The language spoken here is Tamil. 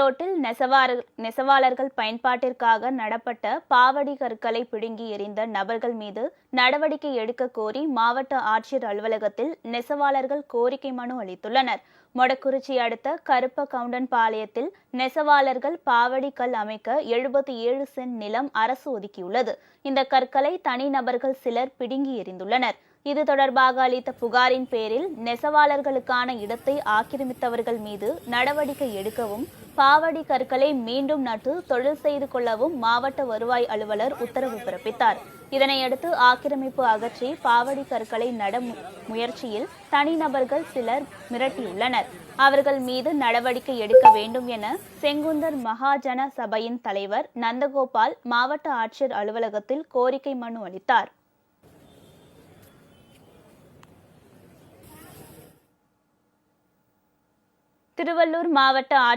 ஈரோட்டில் நெசவார நெசவாளர்கள் பயன்பாட்டிற்காக நடப்பட்ட பாவடி கற்களை பிடுங்கி எறிந்த நபர்கள் மீது நடவடிக்கை எடுக்க கோரி மாவட்ட ஆட்சியர் அலுவலகத்தில் நெசவாளர்கள் கோரிக்கை மனு அளித்துள்ளனர். மொடக்குறிச்சி அடுத்த கருப்ப கவுண்டன் பாளையத்தில் நெசவாளர்கள் பாவடி கல் அமைக்க எழுபத்தி ஏழு சென்ட் நிலம் அரசு ஒதுக்கியுள்ளது. இந்த கற்களை தனிநபர்கள் சிலர் பிடுங்கி எறிந்துள்ளனர். இது தொடர்பாக அளித்த புகாரின் பேரில் நெசவாளர்களுக்கான இடத்தை ஆக்கிரமித்தவர்கள் மீது நடவடிக்கை எடுக்கவும் பாவடி கற்களை மீண்டும் நட்டு தொழில் செய்து கொள்ளவும் மாவட்ட வருவாய் அலுவலர் உத்தரவு பிறப்பித்தார். இதனையடுத்து ஆக்கிரமிப்பு அகற்றி பாவடி கற்களை நட மு- முயற்சியில் தனிநபர்கள் சிலர் மிரட்டியுள்ளனர். அவர்கள் மீது நடவடிக்கை எடுக்க வேண்டும் என செங்குந்தர் மகாஜன சபையின் தலைவர் நந்தகோபால் மாவட்ட ஆட்சியர் அலுவலகத்தில் கோரிக்கை மனு அளித்தார். திருவள்ளூர் மாவட்ட